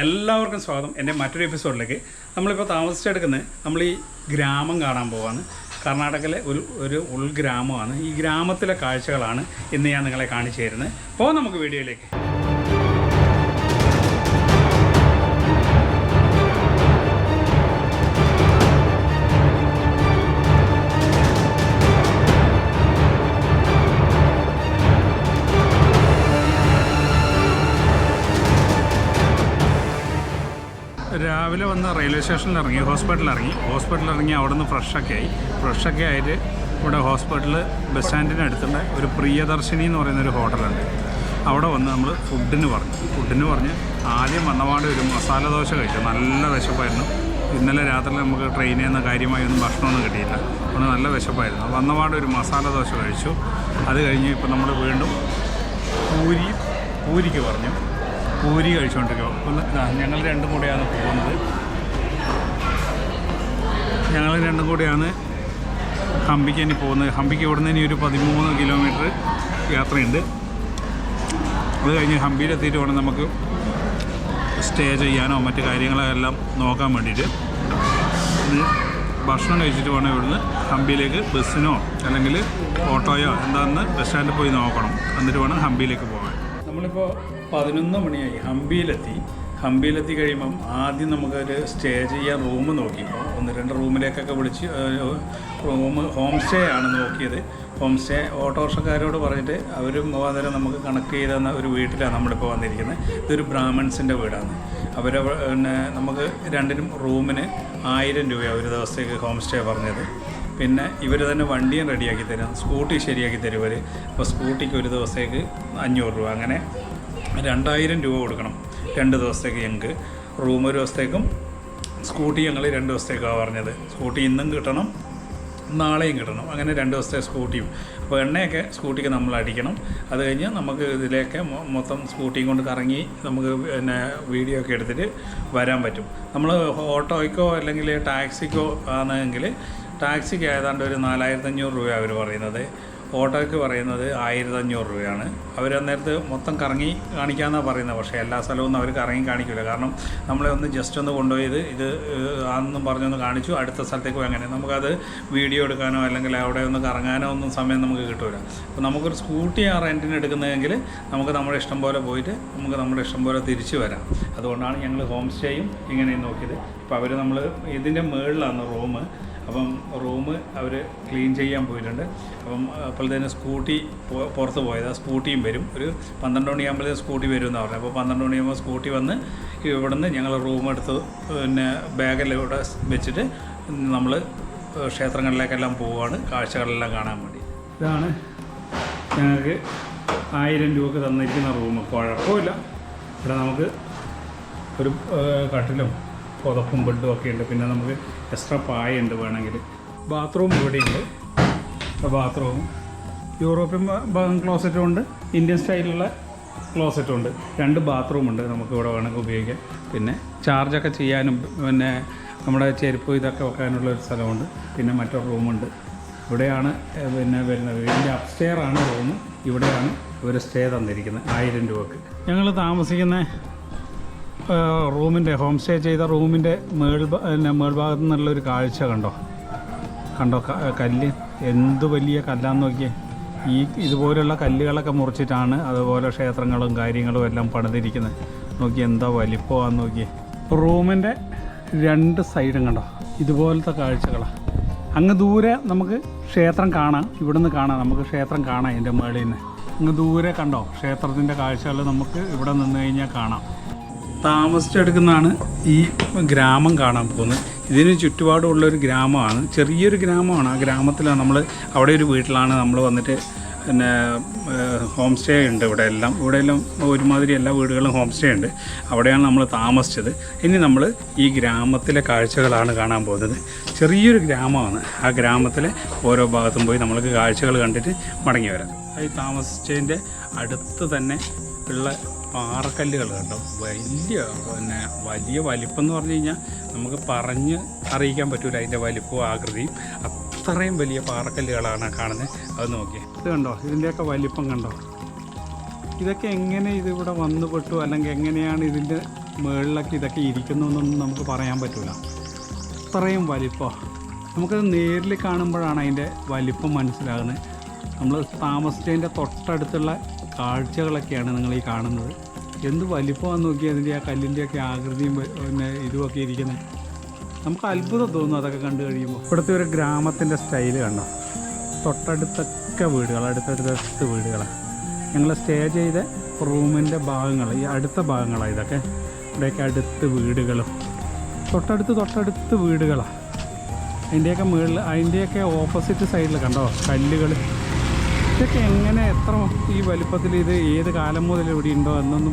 എല്ലാവർക്കും സ്വാഗതം. എന്റെ മറ്റൊരു എപ്പിസോഡിലേക്ക് നമ്മളിപ്പോൾ താമസിച്ചെടുക്കുന്നത് നമ്മൾ ഈ ഗ്രാമം കാണാൻ പോവാണ്. കർണാടകയിലെ ഒരു ഒരു ഉൾഗ്രാമമാണ്. ഈ ഗ്രാമത്തിലെ കാഴ്ചകളാണ് ഇന്ന് ഞാൻ നിങ്ങളെ കാണിച്ചു തരുന്നത്. പോകാം നമുക്ക് വീഡിയോയിലേക്ക്. റെയിൽവേ സ്റ്റേഷനിൽ ഇറങ്ങി ഹോസ്പിറ്റലിൽ ഇറങ്ങി. ഹോസ്പിറ്റലിൽ ഇറങ്ങി അവിടെ നിന്ന് ഫ്രഷൊക്കെ ആയി. ഫ്രഷൊക്കെ ആയിട്ട് ഇവിടെ ഹോസ്പിറ്റലിൽ ബസ് സ്റ്റാൻഡിന് അടുത്തുള്ള ഒരു പ്രിയദർശിനി എന്ന് പറയുന്ന ഒരു ഹോട്ടലുണ്ട് അവിടെ വന്ന് നമ്മൾ ഫുഡിന് പറഞ്ഞു. ഫുഡിന് പറഞ്ഞ് ആദ്യം വന്നപാട് ഒരു മസാല ദോശ കഴിച്ചു. നല്ല വിശപ്പായിരുന്നു. ഇന്നലെ രാത്രി നമുക്ക് ട്രെയിനിൽ നിന്ന് കാര്യമായി ഒന്നും ഭക്ഷണമൊന്നും കിട്ടിയില്ല. അതുകൊണ്ട് നല്ല വിശപ്പായിരുന്നു. വന്നപാട് ഒരു മസാല ദോശ കഴിച്ചു. അത് കഴിഞ്ഞ് ഇപ്പോൾ നമ്മൾ വീണ്ടും പൂരി പൂരിക്ക് പറഞ്ഞു. പൂരി കഴിച്ചുകൊണ്ടിരിക്കുക ഞങ്ങൾ രണ്ടും കൂടെയാണ് പോകുന്നത്. ഞങ്ങൾ രണ്ടും കൂടിയാണ് ഹംപിക്ക് ഇനി പോകുന്നത്. ഹംപിക്ക് ഇവിടുന്ന് ഇനി ഒരു പതിമൂന്ന് കിലോമീറ്റർ യാത്രയുണ്ട്. അത് കഴിഞ്ഞ് ഹംപിയിലെത്തിയിട്ട് വേണം നമുക്ക് സ്റ്റേ ചെയ്യാനോ മറ്റു കാര്യങ്ങളെല്ലാം നോക്കാൻ വേണ്ടിയിട്ട്. ഭക്ഷണം കഴിച്ചിട്ട് വേണം ഇവിടുന്ന് ഹംപിയിലേക്ക് ബസ്സിനോ അല്ലെങ്കിൽ ഓട്ടോയോ എന്താണെന്ന് ബസ് സ്റ്റാൻഡിൽ പോയി നോക്കണം. എന്നിട്ട് വേണം ഹംപിയിലേക്ക് പോകാൻ. നമ്മളിപ്പോൾ പതിനൊന്ന് മണിയായി ഹംപിയിലെത്തി. ഹംപിയിലെത്തി കഴിയുമ്പം ആദ്യം നമുക്കൊരു സ്റ്റേ ചെയ്യാൻ റൂം നോക്കി. ഒന്ന് രണ്ട് റൂമിലേക്കൊക്കെ വിളിച്ച് റൂം ഹോം സ്റ്റേ ആണ് നോക്കിയത്. ഹോം സ്റ്റേ ഓട്ടോറിക്ഷക്കാരോട് പറഞ്ഞിട്ട് അവരും മുഖാന്തരം നമുക്ക് കണക്ട് ചെയ്ത ഒരു വീട്ടിലാണ് നമ്മളിപ്പോൾ വന്നിരിക്കുന്നത്. ഇതൊരു ബ്രാഹ്മിൺസിന്റെ വീടാണ്. അവർ പിന്നെ നമുക്ക് രണ്ടിനും റൂമിന് ആയിരം രൂപയാണ് ഒരു ദിവസത്തേക്ക് ഹോം സ്റ്റേ പറഞ്ഞത്. പിന്നെ ഇവർ തന്നെ വണ്ടിയും റെഡിയാക്കി തരും. സ്കൂട്ടി ശരിയാക്കി തരും ഇവർ അപ്പോൾ സ്കൂട്ടിക്ക് ഒരു ദിവസത്തേക്ക് അഞ്ഞൂറ് രൂപ. അങ്ങനെ രണ്ടായിരം രൂപ കൊടുക്കണം. രണ്ട് ദിവസത്തേക്ക് ഞങ്ങൾക്ക് റൂം ഒരു ദിവസത്തേക്കും സ്കൂട്ടി ഞങ്ങൾ രണ്ട് ദിവസത്തേക്കാണ് പറഞ്ഞത്. സ്കൂട്ടി ഇന്നും കിട്ടണം നാളെയും കിട്ടണം. അങ്ങനെ രണ്ട് ദിവസത്തെ സ്കൂട്ടിയും. അപ്പോൾ എണ്ണയൊക്കെ സ്കൂട്ടിക്ക് നമ്മൾ അടിക്കണം. അത് കഴിഞ്ഞ് നമുക്ക് ഇതിലേക്ക് മൊത്തം സ്കൂട്ടിയും കൊണ്ട് കറങ്ങി നമുക്ക് പിന്നെ വീഡിയോ ഒക്കെ എടുത്തിട്ട് വരാൻ പറ്റും. നമ്മൾ ഓട്ടോയ്ക്കോ അല്ലെങ്കിൽ ടാക്സിക്കോ ആണെങ്കിൽ ടാക്സിക്ക് ഏതാണ്ട് ഒരു നാലായിരത്തഞ്ഞൂറ് രൂപ അവർ പറയുന്നത്. ഓട്ടോയ്ക്ക് പറയുന്നത് ആയിരത്തഞ്ഞൂറ് രൂപയാണ്. അവർ അന്നേരത്ത് മൊത്തം കറങ്ങി കാണിക്കാമെന്നാണ് പറയുന്നത്. പക്ഷേ എല്ലാ സ്ഥലവും അവർ കറങ്ങി കാണിക്കില്ല കാരണം നമ്മളെ ഒന്ന് ജസ്റ്റ് ഒന്ന് കൊണ്ടുപോയത് ഇത് ആണെന്നും പറഞ്ഞൊന്ന് കാണിച്ചു. അടുത്ത സ്ഥലത്തേക്ക് അങ്ങനെ. നമുക്കത് വീഡിയോ എടുക്കാനോ അല്ലെങ്കിൽ അവിടെ ഒന്ന് കറങ്ങാനോ ഒന്നും സമയം നമുക്ക് കിട്ടില്ല അപ്പോൾ നമുക്കൊരു സ്കൂട്ടി ആ റെന്റിന് എടുക്കുന്നതെങ്കിൽ നമുക്ക് നമ്മുടെ ഇഷ്ടം പോലെ പോയിട്ട് നമുക്ക് നമ്മുടെ ഇഷ്ടം പോലെ തിരിച്ചു വരാം. അതുകൊണ്ടാണ് ഞങ്ങൾ ഹോം സ്റ്റേയും ഇങ്ങനെ നോക്കിയത്. ഇപ്പോൾ അവർ നമ്മൾ ഇതിന്റെ മുകളിലാണ് റൂം. അപ്പം റൂം അവർ ക്ലീൻ ചെയ്യാൻ പോയിട്ടുണ്ട്. അപ്പം അപ്പോഴത്തേന് സ്കൂട്ടി പു- പുറത്ത് പോയത്. ആ സ്കൂട്ടിയും വരും. ഒരു പന്ത്രണ്ട് മണിയാകുമ്പോഴേ സ്കൂട്ടി വരും എന്ന് പറഞ്ഞു അപ്പോൾ പന്ത്രണ്ട് മണിയാകുമ്പോൾ സ്കൂട്ടി വന്ന് ഇവിടുന്ന് ഞങ്ങൾ റൂം എടുത്ത് പിന്നെ ബാഗെല്ലാം ഇവിടെ വെച്ചിട്ട് നമ്മൾ ക്ഷേത്രങ്ങളിലേക്കെല്ലാം പോവുകയാണ് കാഴ്ചകളെല്ലാം കാണാൻ വേണ്ടി. ഇതാണ് ഞങ്ങൾക്ക് ആയിരം രൂപക്ക് തന്നിരിക്കുന്ന റൂം. കുഴപ്പമില്ല. ഇവിടെ നമുക്ക് ഒരു കട്ടിലും പുതപ്പും ബെഡും ഒക്കെ ഉണ്ട്. പിന്നെ നമുക്ക് എക്സ്ട്രാ പായുണ്ട് വേണമെങ്കിൽ. ബാത്റൂം ഇവിടെയുണ്ട് ബാത്റൂം യൂറോപ്യൻ ക്ലോസറ്റും ഉണ്ട്. ഇന്ത്യൻ സ്റ്റൈലുള്ള ക്ലോസറ്റും ഉണ്ട്. രണ്ട് ബാത്റൂം ഉണ്ട് നമുക്ക് ഇവിടെ വേണമെങ്കിൽ ഉപയോഗിക്കാം. പിന്നെ ചാർജൊക്കെ ചെയ്യാനും പിന്നെ നമ്മുടെ ചെരുപ്പ് ഇതൊക്കെ വെക്കാനുള്ള ഒരു സ്ഥലമുണ്ട്. പിന്നെ മറ്റൊരു റൂമുണ്ട് ഇവിടെയാണ് പിന്നെ വരുന്നത്. വീടിന്റെ അപ്സ്റ്റെയർ ആണ് റൂം ഇവിടെയാണ് ഇവർ സ്റ്റേ തന്നിരിക്കുന്നത്. ആയിരം രൂപക്ക്. ഞങ്ങൾ താമസിക്കുന്ന റൂമിന്റെ ഹോം സ്റ്റേ ചെയ്ത റൂമിന്റെ മേൾ മേൾഭാഗത്തു നിന്നുള്ളൊരു കാഴ്ച കണ്ടോ? കണ്ടോ കല്ല്? എന്ത് വലിയ കല്ലാന്ന് നോക്കിയേ. ഈ ഇതുപോലുള്ള കല്ലുകളൊക്കെ മുറിച്ചിട്ടാണ് അതുപോലെ ക്ഷേത്രങ്ങളും കാര്യങ്ങളും എല്ലാം പണിതിരിക്കുന്നത്. നോക്കി എന്താ വലിപ്പമാന്ന് നോക്കിയേ. റൂമിന്റെ രണ്ട് സൈഡും കണ്ടോ? ഇതുപോലത്തെ കാഴ്ചകളാണ് അങ്ങ് ദൂരെ നമുക്ക് ക്ഷേത്രം കാണാം. ഇവിടുന്ന് കാണാം. നമുക്ക് ക്ഷേത്രം കാണാം എന്റെ മുകളിൽ നിന്ന് അങ്ങ് ദൂരെ കണ്ടോ? ക്ഷേത്രത്തിന്റെ കാഴ്ചകൾ നമുക്ക് ഇവിടെ നിന്ന് കഴിഞ്ഞാൽ കാണാം. താമസിച്ചെടുക്കുന്നതാണ് ഈ ഗ്രാമം കാണാൻ പോകുന്നത്. ഇതിന് ചുറ്റുപാടുമുള്ള ഒരു ഗ്രാമമാണ്. ചെറിയൊരു ഗ്രാമമാണ്. ആ ഗ്രാമത്തിലാണ് നമ്മൾ അവിടെ ഒരു വീട്ടിലാണ് നമ്മൾ വന്നിട്ട് പിന്നെ ഹോം സ്റ്റേ ഉണ്ട് ഇവിടെ എല്ലാം. ഇവിടെ എല്ലാം ഒരുമാതിരി എല്ലാ വീടുകളിലും ഹോം സ്റ്റേ ഉണ്ട്. അവിടെയാണ് നമ്മൾ താമസിച്ചത്. ഇനി നമ്മൾ ഈ ഗ്രാമത്തിലെ കാഴ്ചകളാണ് കാണാൻ പോകുന്നത്. ചെറിയൊരു ഗ്രാമമാണ്. ആ ഗ്രാമത്തിലെ ഓരോ ഭാഗത്തും പോയി നമ്മൾക്ക് കാഴ്ചകൾ കണ്ടിട്ട് മടങ്ങി വരാം. ഈ താമസിച്ചതിന്റെ അടുത്ത് തന്നെ ഉള്ള പാറക്കല്ലുകൾ കേട്ടോ. വലിയ പിന്നെ വലിയ വലിപ്പം എന്ന് പറഞ്ഞു കഴിഞ്ഞാൽ നമുക്ക് പറഞ്ഞ് അറിയിക്കാൻ പറ്റൂല അതിന്റെ വലിപ്പവും ആകൃതിയും. അത്രയും വലിയ പാറക്കല്ലുകളാണ് കാണുന്നത്. അത് നോക്കിയേ. ഇത് കണ്ടോ? ഇതിന്റെയൊക്കെ വലിപ്പം കണ്ടോ? ഇതൊക്കെ എങ്ങനെ ഇതിവിടെ വന്നു പെട്ടു? അല്ലെങ്കിൽ എങ്ങനെയാണ് ഇതിന്റെ മുകളിലൊക്കെ ഇതൊക്കെ ഇരിക്കുന്നു എന്നൊന്നും നമുക്ക് പറയാൻ പറ്റില്ല അത്രയും വലിപ്പം. നമുക്കത് നേരിൽ കാണുമ്പോഴാണ് അതിന്റെ വലിപ്പം മനസ്സിലാകുന്നത്. നമ്മൾ താമസിച്ചതിന്റെ തൊട്ടടുത്തുള്ള കാഴ്ചകളൊക്കെയാണ് നിങ്ങൾ ഈ കാണുന്നത്. എന്ത് വലിപ്പമാണെന്ന് നോക്കി അതിന്റെ ആ കല്ലിന്റെയൊക്കെ ആകൃതിയും പിന്നെ ഇതുമൊക്കെ ഇരിക്കുന്നത് നമുക്ക് അത്ഭുതം തോന്നും അതൊക്കെ കണ്ടു കഴിയുമ്പോൾ ഇവിടുത്തെ ഒരു ഗ്രാമത്തിന്റെ സ്റ്റൈൽ കണ്ടോ? തൊട്ടടുത്തൊക്കെ വീടുകൾ അടുത്തടുത്തടുത്ത് വീടുകളാണ് ഞങ്ങൾ സ്റ്റേ ചെയ്ത റൂമിന്റെ ഭാഗങ്ങൾ ഈ അടുത്ത ഭാഗങ്ങളാണ് ഇതൊക്കെ. ഇവിടെയൊക്കെ അടുത്ത് വീടുകളും. തൊട്ടടുത്ത് തൊട്ടടുത്ത് വീടുകളാണ് അതിന്റെയൊക്കെ മുകളിൽ അതിന്റെയൊക്കെ ഓപ്പോസിറ്റ് സൈഡിൽ കണ്ടോ? കല്ലുകൾ ഇതൊക്കെ എങ്ങനെ എത്ര ഈ വലുപ്പത്തിൽ ഇത് ഏത് കാലം മുതൽ ഇവിടെ ഉണ്ടോ എന്നൊന്നും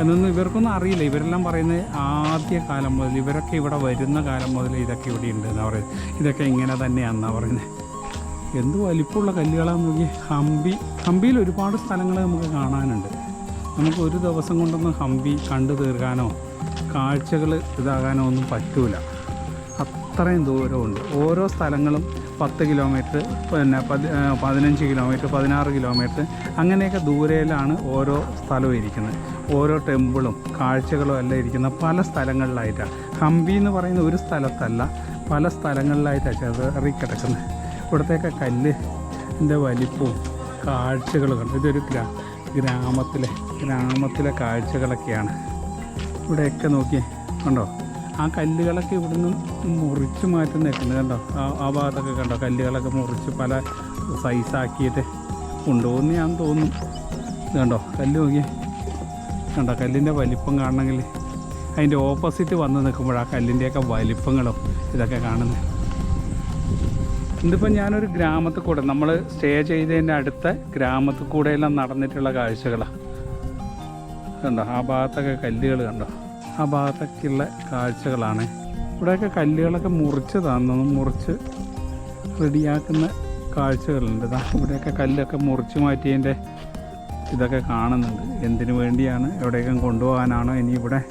എന്നൊന്നും ഇവർക്കൊന്നും അറിയില്ല. ഇവരെല്ലാം പറയുന്നത് ആദ്യ കാലം മുതൽ ഇവരൊക്കെ ഇവിടെ വരുന്ന കാലം മുതൽ ഇതൊക്കെ ഇവിടെ ഉണ്ട് എന്നാണ് പറയുന്നത്. ഇതൊക്കെ ഇങ്ങനെ തന്നെയാണെന്നാണ് പറയുന്നത്. എന്ത് വലിപ്പമുള്ള കല്ലുകളാന്ന് നോക്കി ഹംപി ഹംപിയിൽ ഒരുപാട് സ്ഥലങ്ങൾ നമുക്ക് കാണാനുണ്ട്. നമുക്ക് ഒരു ദിവസം കൊണ്ടൊന്നും ഹംപി കണ്ടു തീർക്കാനോ കാഴ്ചകൾ ഇതാകാനോ ഒന്നും പറ്റൂല. അത്രയും ദൂരമുണ്ട്. ഓരോ സ്ഥലങ്ങളും പത്ത് കിലോമീറ്റർ പിന്നെ പതിനഞ്ച് കിലോമീറ്റർ പതിനാറ് കിലോമീറ്റർ അങ്ങനെയൊക്കെ ദൂരയിലാണ് ഓരോ സ്ഥലവും ഇരിക്കുന്നത്. ഓരോ ടെമ്പിളും കാഴ്ചകളും എല്ലാം ഇരിക്കുന്ന പല സ്ഥലങ്ങളിലായിട്ടാണ് ഹംപി എന്ന് പറയുന്ന ഒരു സ്ഥലത്തല്ല പല സ്ഥലങ്ങളിലായിട്ടാണ് ചെറിയ കിടക്കുന്നത് ഇവിടത്തേക്ക് കല്ല് എന്റെ വലിപ്പവും കാഴ്ചകളും കണ്ടു. ഇതൊരു ഗ്രാ ഗ്രാമത്തിലെ ഗ്രാമത്തിലെ കാഴ്ചകളൊക്കെയാണ്. ഇവിടെയൊക്കെ നോക്കി കണ്ടോ? ആ കല്ലുകളൊക്കെ ഇവിടുന്ന് മുറിച്ച് മാറ്റി നിൽക്കുന്നത് കണ്ടോ? ആ ഭാഗത്തൊക്കെ കണ്ടോ? കല്ലുകളൊക്കെ മുറിച്ച് പല സൈസാക്കിയിട്ട് കൊണ്ടുപോകുന്ന ഞാൻ തോന്നും കണ്ടോ? കല്ല് നോക്കിയേ. കണ്ടോ? കല്ലിന്റെ വലിപ്പം കാണണമെങ്കിൽ അതിന്റെ ഓപ്പോസിറ്റ് വന്ന് നിൽക്കുമ്പോൾ ആ കല്ലിന്റെയൊക്കെ വലിപ്പങ്ങളും ഇതൊക്കെ കാണുന്നത്. ഇതിപ്പോൾ ഞാനൊരു ഗ്രാമത്തിൽ കൂടെ നമ്മൾ സ്റ്റേ ചെയ്തതിന്റെ അടുത്ത ഗ്രാമത്തിൽ കൂടെയെല്ലാം നടന്നിട്ടുള്ള കാഴ്ചകളാണ് കണ്ടോ? ആ ഭാഗത്തൊക്കെ കല്ലുകൾ കണ്ടോ? ആ ഭാഗത്തൊക്കെയുള്ള കാഴ്ചകളാണ്. ഇവിടെയൊക്കെ കല്ലുകളൊക്കെ മുറിച്ച് തന്നു മുറിച്ച് റെഡിയാക്കുന്ന കാഴ്ചകളുണ്ട്. ഇതാ ഇവിടെയൊക്കെ കല്ലൊക്കെ മുറിച്ച് മാറ്റിയതിന്റെ ഇതൊക്കെ കാണുന്നുണ്ട്. എന്തിനു വേണ്ടിയാണ് എവിടേക്കും കൊണ്ടുപോകാനാണോ ഇനി ഇവിടെ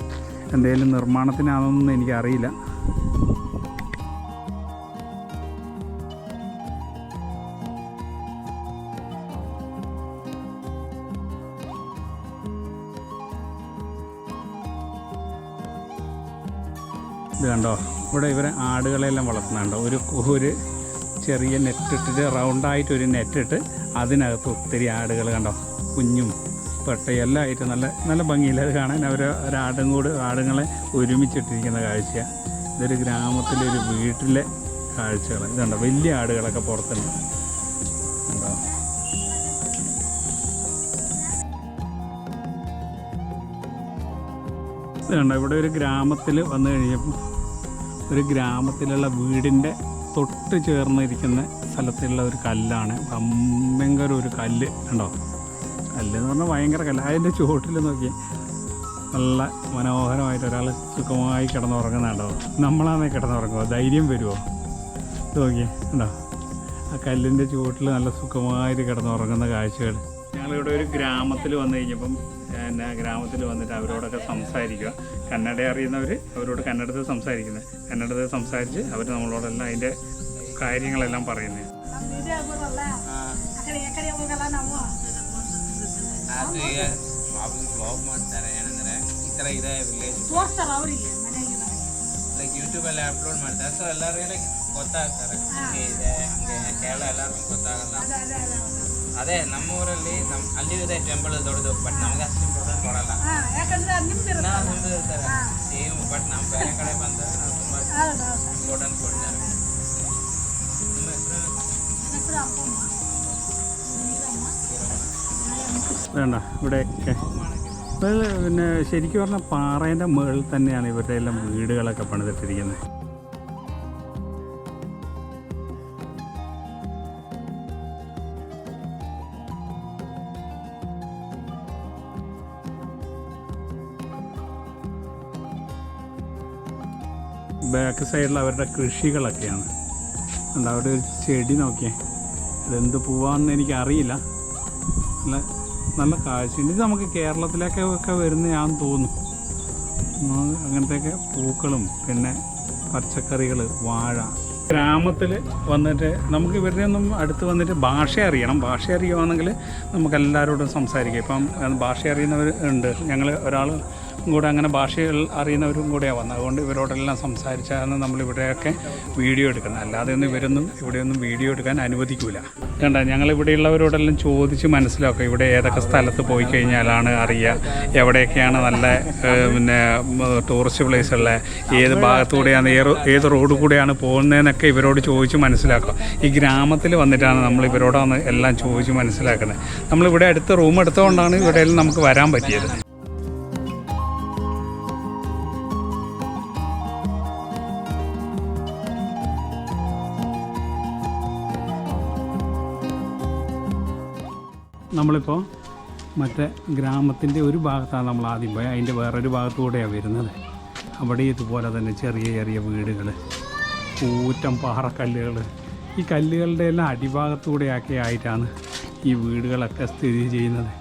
എന്തെങ്കിലും നിർമ്മാണത്തിനാണോന്നൊന്നും എനിക്കറിയില്ല. ഇത് കണ്ടോ? ഇവിടെ ഇവരെ ആടുകളെല്ലാം വളർത്തുന്നുണ്ടോ. ഒരു ഒരു ചെറിയ നെറ്റിട്ടിട്ട് റൗണ്ടായിട്ട് ഒരു നെറ്റിട്ട് അതിനകത്ത് ഒത്തിരി ആടുകൾ കണ്ടോ? കുഞ്ഞും പെട്ടയും എല്ലാം ആയിട്ട് നല്ല നല്ല ഭംഗിയില്ല. അത് കാണാൻ അവർ ഒരാടും കൂട് ആടുങ്ങളെ ഒരുമിച്ചിട്ടിരിക്കുന്ന കാഴ്ചയാണ് ഇതൊരു ഗ്രാമത്തിലെ ഒരു വീട്ടിലെ കാഴ്ചകൾ ഇതുണ്ടോ വലിയ ആടുകളൊക്കെ പുറത്തുണ്ട്. കണ്ടോ? ഇവിടെ ഒരു ഗ്രാമത്തിൽ വന്നു കഴിഞ്ഞപ്പോൾ ഒരു ഗ്രാമത്തിലുള്ള വീടിന്റെ തൊട്ട് ചേർന്നിരിക്കുന്ന സ്ഥലത്തുള്ള ഒരു കല്ലാണ്. ഭയങ്കര ഒരു കല്ല് കണ്ടോ? കല്ല് എന്ന് പറഞ്ഞാൽ ഭയങ്കര കല്ല്. അതിന്റെ ചുവട്ടിൽ നോക്കി നല്ല മനോഹരമായിട്ട് ഒരാൾ സുഖമായി കിടന്നുറങ്ങുന്നുണ്ടോ നമ്മളാണേ കിടന്നുറങ്ങുമോ ധൈര്യം വരുമോ നോക്കിയേ. കണ്ടോ? ആ കല്ലിന്റെ ചുവട്ടിൽ നല്ല സുഖമായിട്ട് കിടന്നുറങ്ങുന്ന കാഴ്ചകൾ. ഞങ്ങളിവിടെ ഒരു ഗ്രാമത്തിൽ വന്നു കഴിഞ്ഞപ്പം പിന്നെ ഗ്രാമത്തിൽ വന്നിട്ട് അവരോടൊക്കെ സംസാരിക്കുക കന്നഡ അറിയുന്നവർ അവരോട് കന്നഡത്തിൽ സംസാരിക്കുന്നത് കന്നഡത്തിൽ സംസാരിച്ച് അവർ നമ്മളോടെല്ലാം അതിൻ്റെ കാര്യങ്ങളെല്ലാം പറയുന്നത് ಅದು ಈಗ ಅವ್ರು ಬ್ಲಾಗ್ ಮಾಡ್ತಾರೆ ಏನಂದ್ರೆ ಈ ಥರ ಇದೆ ವಿಲೇಜ್ ತೋರಿಸ್ತಾರ ಅವರಿಗೆ ಮನೆಯಾಗಿದ್ದಾರೆ ಲೈಕ್ ಯೂಟ್ಯೂಬಲ್ಲಿ ಅಪ್ಲೋಡ್ ಮಾಡ್ತಾರೆ ಸೊ ಎಲ್ಲರಿಗೂ ಲೈಕ್ ಗೊತ್ತಾಗ್ತಾರೆ ಹಂಗೆ ಇದೆ ಹಂಗೆ ಕೇರಳ ಎಲ್ಲರಿಗೂ ಗೊತ್ತಾಗಲ್ಲ ಅದೇ ಅದೇ ಅದೇ ಅದೇ ನಮ್ಮ ಊರಲ್ಲಿ ನಮ್ಮ ಅಲ್ಲಿ ಇದೆ ಟೆಂಪಲ್ ದೊಡ್ಡದು ಬಟ್ ನಮ್ಗೆ ಅಷ್ಟು ಇಂಪಾರ್ಟೆಂಟ್ ಕೊಡಲ್ಲ ಹಾ ಯಾಕಂದ್ರೆ ಅದು ನಿಮ್ದು ಇರುತ್ತೆ ನಾವು ಮುಂದೆ ಇರ್ತಾರೆ ಸೇಮ್ ಬಟ್ ನಮ್ಮ ಬೇರೆ ಕಡೆ ಬಂದಾಗ ನಾವು ತುಂಬ ಹೌದು ಹೌದು ಇಂಪಾರ್ಟೆನ್ಸ್ ಕೊಡ್ತಾರೆ ನಿಮ್ಮ ಹೆಸರು ನನ್ನ ಹೆಸರು ಅಪ್ಪಮ್ಮ ನೀರಮ್ಮ വേണ്ട ഇവിടെയൊക്കെ ഇത് പിന്നെ ശരിക്കും പറഞ്ഞാൽ പാറേൻ്റെ മുകളിൽ തന്നെയാണ് ഇവരുടെ എല്ലാം വീടുകളൊക്കെ പണിതിട്ടിരിക്കുന്നത് ബാക്ക് സൈഡിൽ അവരുടെ കൃഷികളൊക്കെയാണ്. ഉണ്ട് അവിടെ ഒരു ചെടി നോക്കിയേ. ഇതെന്ത് പൂവാന്ന് എനിക്ക് അറിയില്ല നല്ല നല്ല കാഴ്ചയുണ്ട്. ഇത് നമുക്ക് കേരളത്തിലൊക്കെ ഒക്കെ വരുന്ന ഞാൻ തോന്നുന്നു അങ്ങനത്തെയൊക്കെ പൂക്കളും പിന്നെ പച്ചക്കറികൾ വാഴ. ഗ്രാമത്തിൽ വന്നിട്ട് നമുക്ക് ഇവരുടെ ഒന്നും അടുത്ത് വന്നിട്ട് ഭാഷ അറിയണം. ഭാഷ അറിയുവാണെങ്കിൽ നമുക്ക് എല്ലാവരോടും സംസാരിക്കാം. ഇപ്പം ഭാഷ അറിയുന്നവർ ഉണ്ട്. ഞങ്ങൾ ഒരാൾ കൂടെ അങ്ങനെ ഭാഷകൾ അറിയുന്നവരും കൂടെയാണ് വന്നത്. അതുകൊണ്ട് ഇവരോടെല്ലാം സംസാരിച്ചാണ് നമ്മളിവിടെയൊക്കെ വീഡിയോ എടുക്കുന്നത്. അല്ലാതെ ഒന്നും ഇവരൊന്നും ഇവിടെയൊന്നും വീഡിയോ എടുക്കാൻ അനുവദിക്കില്ല കണ്ട ഞങ്ങൾ ഇവിടെയുള്ളവരോടെല്ലാം ചോദിച്ച് മനസ്സിലാക്കുക ഇവിടെ ഏതൊക്കെ സ്ഥലത്ത് പോയി കഴിഞ്ഞാലാണ് അറിയുക. എവിടെയൊക്കെയാണ് നല്ല പിന്നെ ടൂറിസ്റ്റ് പ്ലേസുള്ള ഏത് ഭാഗത്തൂടെയാണ് ഏത് റോഡ് കൂടെയാണ് പോകുന്നതെന്നൊക്കെ ഇവരോട് ചോദിച്ച് മനസ്സിലാക്കുക ഈ ഗ്രാമത്തിൽ വന്നിട്ടാണ് നമ്മൾ ഇവരോടാണ് എല്ലാം ചോദിച്ച് മനസ്സിലാക്കുന്നത്. നമ്മളിവിടെ അടുത്ത് റൂം എടുത്തുകൊണ്ടാണ് ഇവിടെ നമുക്ക് വരാൻ പറ്റിയത്. നമ്മളിപ്പോൾ മറ്റേ ഗ്രാമത്തിന്റെ ഒരു ഭാഗത്താണ് നമ്മൾ ആദ്യം പോയത് അതിന്റെ വേറൊരു ഭാഗത്തൂടെയാണ് വരുന്നത്. അവിടെ ഇതുപോലെ തന്നെ ചെറിയ ചെറിയ വീടുകൾ കൂറ്റം പാറക്കല്ലുകൾ ഈ കല്ലുകളുടെ എല്ലാം അടിഭാഗത്തൂടെയൊക്കെ ആയിട്ടാണ് ഈ വീടുകളൊക്കെ സ്ഥിതി ചെയ്യുന്നത്.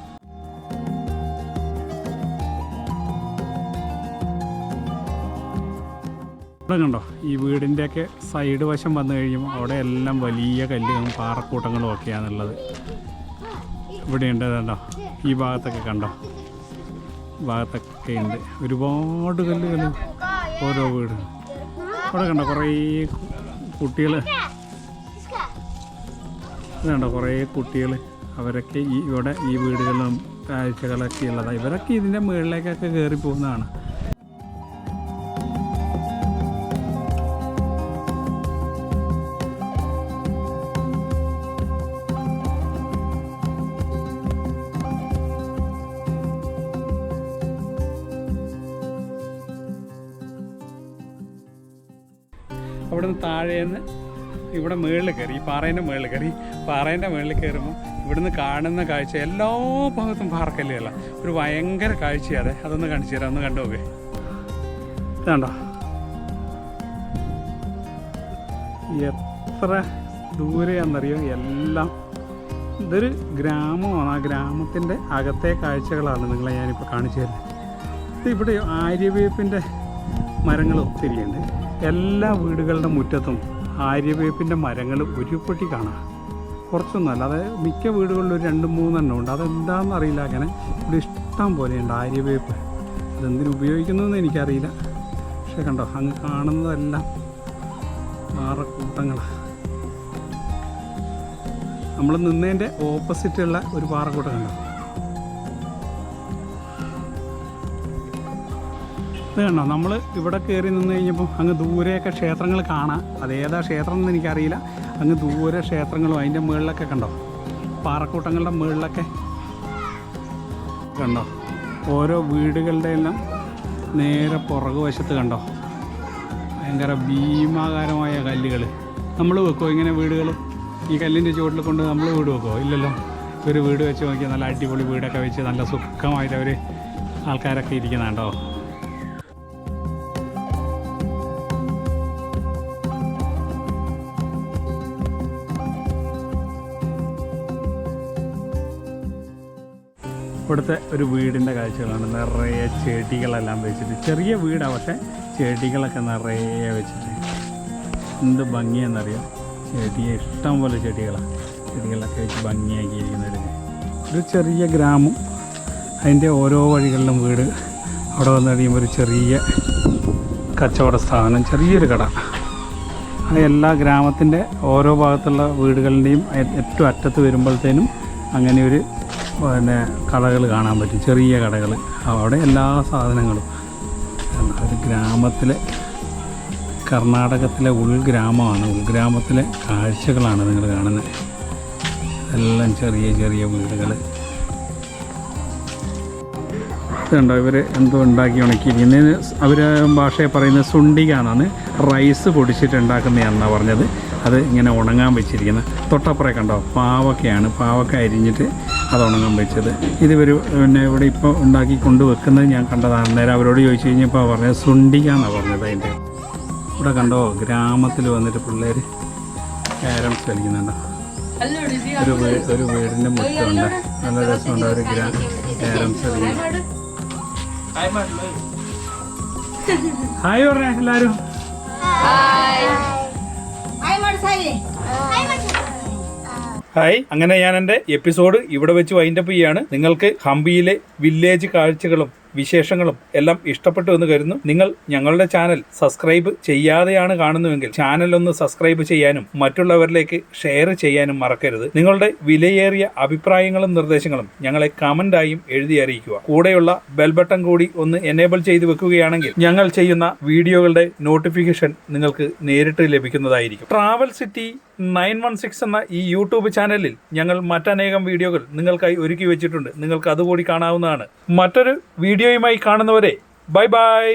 ഇവിടെ കണ്ടോ? ഈ വീടിന്റെയൊക്കെ സൈഡ് വശം വന്നു കഴിയുമ്പോൾ അവിടെ എല്ലാം വലിയ കല്ലുകളും പാറക്കൂട്ടങ്ങളും ഒക്കെയാണുള്ളത്. ഇവിടെ ഉണ്ട് കണ്ടോ? ഈ ഭാഗത്തൊക്കെ കണ്ടോ? ഭാഗത്തൊക്കെ ഉണ്ട്. ഒരുപാട് കല്ലുകൾ ഓരോ വീട്. അവിടെ കണ്ടോ കുറേ കുട്ടികൾ ഇതുണ്ടോ കുറേ കുട്ടികൾ അവരൊക്കെ ഈ ഇവിടെ ഈ വീടുകളിലും കാഴ്ചകളൊക്കെ ഉള്ളതാണ് ഇവരൊക്കെ ഇതിന്റെ മുകളിലേക്കൊക്കെ കയറി പോകുന്നതാണ്. അവിടെ നിന്ന് താഴേന്ന് ഇവിടെ മുകളിൽ കയറി ഈ പാറേന്റെ മുകളിൽ കയറി പാറേന്റെ മുകളിൽ കയറുമ്പോൾ ഇവിടുന്ന് കാണുന്ന കാഴ്ച എല്ലാ ഭാഗത്തും പാറക്കല്ലുകളാണ് ഒരു ഭയങ്കര കാഴ്ചയാണ്. അതൊന്ന് കാണിച്ചു തരാം. ഒന്ന് കണ്ടു നോക്കേ ഇതാണ്ടോ? എത്ര ദൂരെയാണെന്നറിയോ? എല്ലാം ഇതൊരു ഗ്രാമമാണ്. ആ ഗ്രാമത്തിന്റെ അകത്തെ കാഴ്ചകളാണ് നിങ്ങളെ ഞാനിപ്പോൾ കാണിച്ചു തരുന്നത്. ഇത് ഇവിടെ ആര്യവേപ്പിന്റെ മരങ്ങൾ ഒത്തിരിയുണ്ട്. എല്ലാ വീടുകളുടെ മുറ്റത്തും ആര്യവേപ്പിന്റെ മരങ്ങൾ ഒരുപടി കാണാം. കുറച്ചൊന്നുമല്ല അത് മിക്ക വീടുകളിലും ഒരു രണ്ട് മൂന്നെണ്ണം ഉണ്ട്. അതെന്താണെന്ന് അറിയില്ല അങ്ങനെ ഇവിടെ ഇഷ്ടം പോലെയുണ്ട് ആര്യവേപ്പ്. അതെന്തിനു ഉപയോഗിക്കുന്നതെന്ന് എനിക്കറിയില്ല. പക്ഷെ കണ്ടോ അങ്ങ് കാണുന്നതെല്ലാം പാറക്കൂട്ടങ്ങളാണ് നമ്മൾ നിന്നതിന്റെ ഓപ്പോസിറ്റുള്ള ഒരു പാറക്കൂട്ടം കണ്ടോ? ഇത് കണ്ടോ? നമ്മൾ ഇവിടെ കയറി നിന്ന് കഴിഞ്ഞപ്പോൾ അങ്ങ് ദൂരെയൊക്കെ ക്ഷേത്രങ്ങൾ കാണാം. അതേതാ ക്ഷേത്രം എന്ന് എനിക്കറിയില്ല. അങ്ങ് ദൂരെ ക്ഷേത്രങ്ങളും അതിന്റെ മുകളിലൊക്കെ കണ്ടോ? പാറക്കൂട്ടങ്ങളുടെ മുകളിലൊക്കെ കണ്ടോ? ഓരോ വീടുകളുടെ എല്ലാം നേരെ പുറകു വശത്ത് കണ്ടോ? ഭയങ്കര ഭീമാകാരമായ കല്ലുകൾ നമ്മൾ വെക്കുമോ ഇങ്ങനെ വീടുകൾ ഈ കല്ലിന്റെ ചുവട്ടിൽ കൊണ്ട് നമ്മൾ വീട് വെക്കുമോ ഇല്ലല്ലോ. ഒരു വീട് വെച്ച് നോക്കിയാൽ നല്ല അടിപൊളി വീടൊക്കെ വെച്ച് നല്ല സുഖമായിട്ട് അവർ ആൾക്കാരൊക്കെ ഇരിക്കുന്നുണ്ടോ? ഇവിടുത്തെ ഒരു വീടിന്റെ കാഴ്ചകളാണ്. നിറയെ ചെടികളെല്ലാം വെച്ചിട്ട്. ചെറിയ വീടാണ് പക്ഷേ ചെടികളൊക്കെ നിറയെ വെച്ചിട്ട്. എന്ത് ഭംഗിയെന്നറിയാം ചെടിയെ ഇഷ്ടം പോലെ ചെടികളാണ് ചെടികളൊക്കെ വെച്ച് ഭംഗിയാക്കിയിരിക്കുന്ന ഒരു ഒരു ചെറിയ ഗ്രാമം. അതിന്റെ ഓരോ വഴികളിലും വീട്. അവിടെ വന്ന് കഴിയുമ്പോൾ ഒരു ചെറിയ കച്ചവട സ്ഥാപനം ചെറിയൊരു കട. അങ്ങനെ എല്ലാ ഗ്രാമത്തിന്റെ ഓരോ ഭാഗത്തുള്ള വീടുകളുടെയും ഏറ്റവും അറ്റത്ത് വരുമ്പോഴത്തേനും അങ്ങനെ ഒരു പിന്നെ കടകൾ കാണാൻ പറ്റും. ചെറിയ കടകൾ അവിടെ എല്ലാ സാധനങ്ങളും. ഒരു ഗ്രാമത്തിലെ കർണാടകത്തിലെ ഉൾഗ്രാമമാണ്. ഉൾഗ്രാമത്തിലെ കാഴ്ചകളാണ് നിങ്ങൾ കാണുന്നത്. എല്ലാം ചെറിയ ചെറിയ വീടുകൾ ഇതുണ്ടോ ഇവർ എന്തോ ഉണ്ടാക്കി ഉണക്കിയിരിക്കുന്നത് അവർ ഭാഷയെ പറയുന്നത് സുണ്ടിക എന്നാണ് റൈസ് പൊടിച്ചിട്ട് എന്നാണ് പറഞ്ഞത്. അത് ഇങ്ങനെ ഉണങ്ങാൻ വെച്ചിരിക്കുന്നത്. തൊട്ടപ്പുറേ കണ്ടോ? പാവക്കയാണ്. പാവക്ക അരിഞ്ഞിട്ട് അത് ഉണങ്ങാൻ വെച്ചത് ഇത് ഇവർ പിന്നെ ഇവിടെ ഇപ്പോൾ ഉണ്ടാക്കി കൊണ്ടുവെക്കുന്നത് ഞാൻ കണ്ടതാണ്. അന്നേരം അവരോട് ചോദിച്ചു കഴിഞ്ഞപ്പോൾ പറഞ്ഞത് സുണ്ടിക്കാന്നാണ് പറഞ്ഞത് അതിന്റെ ഇവിടെ കണ്ടോ ഗ്രാമത്തിൽ വന്നിട്ട് പിള്ളേർ ക്യാരംസ് കളിക്കുന്നുണ്ടോ. ഒരു വീട് ഒരു വീടിന്റെ മുറ്റമുണ്ട്. നല്ല രസമുണ്ട് ഒരു ഗ്രാ ക്യാരംസ് കളിക്കുന്നത് ഹായ് പറഞ്ഞേ എല്ലാവരും ഹായ് അങ്ങനെ ഞാൻ എന്റെ എപ്പിസോഡ് ഇവിടെ വെച്ച് വൈൻഡപ്പ് ചെയ്യാണ്. നിങ്ങൾക്ക് ഹംപിയിലെ വില്ലേജ് കാഴ്ചകളും വിശേഷങ്ങളും എല്ലാം ഇഷ്ടപ്പെട്ടു എന്ന് കരുതുന്നു. നിങ്ങൾ ഞങ്ങളുടെ ചാനൽ സബ്സ്ക്രൈബ് ചെയ്യാതെയാണ് കാണുന്നുവെങ്കിൽ ചാനൽ ഒന്ന് സബ്സ്ക്രൈബ് ചെയ്യാനും മറ്റുള്ളവരിലേക്ക് ഷെയർ ചെയ്യാനും മറക്കരുത്. നിങ്ങളുടെ വിലയേറിയ അഭിപ്രായങ്ങളും നിർദ്ദേശങ്ങളും ഞങ്ങളെ കമന്റായും എഴുതി അറിയിക്കുക. കൂടെയുള്ള ബെൽ ബട്ടൺ കൂടി ഒന്ന് എനേബിൾ ചെയ്തു വെക്കുകയാണെങ്കിൽ ഞങ്ങൾ ചെയ്യുന്ന വീഡിയോകളുടെ നോട്ടിഫിക്കേഷൻ നിങ്ങൾക്ക് നേരിട്ട് ലഭിക്കുന്നതായിരിക്കും. Travel city nine one six എന്ന ഈ യൂട്യൂബ് ചാനലിൽ ഞങ്ങൾ മറ്റനേകം വീഡിയോകൾ നിങ്ങൾക്കായി ഒരുക്കി വെച്ചിട്ടുണ്ട്. നിങ്ങൾക്ക് അതുകൂടി കാണാവുന്നതാണ്. മറ്റൊരു വീഡിയോയുമായി കാണുന്നവരെ ബൈ ബൈ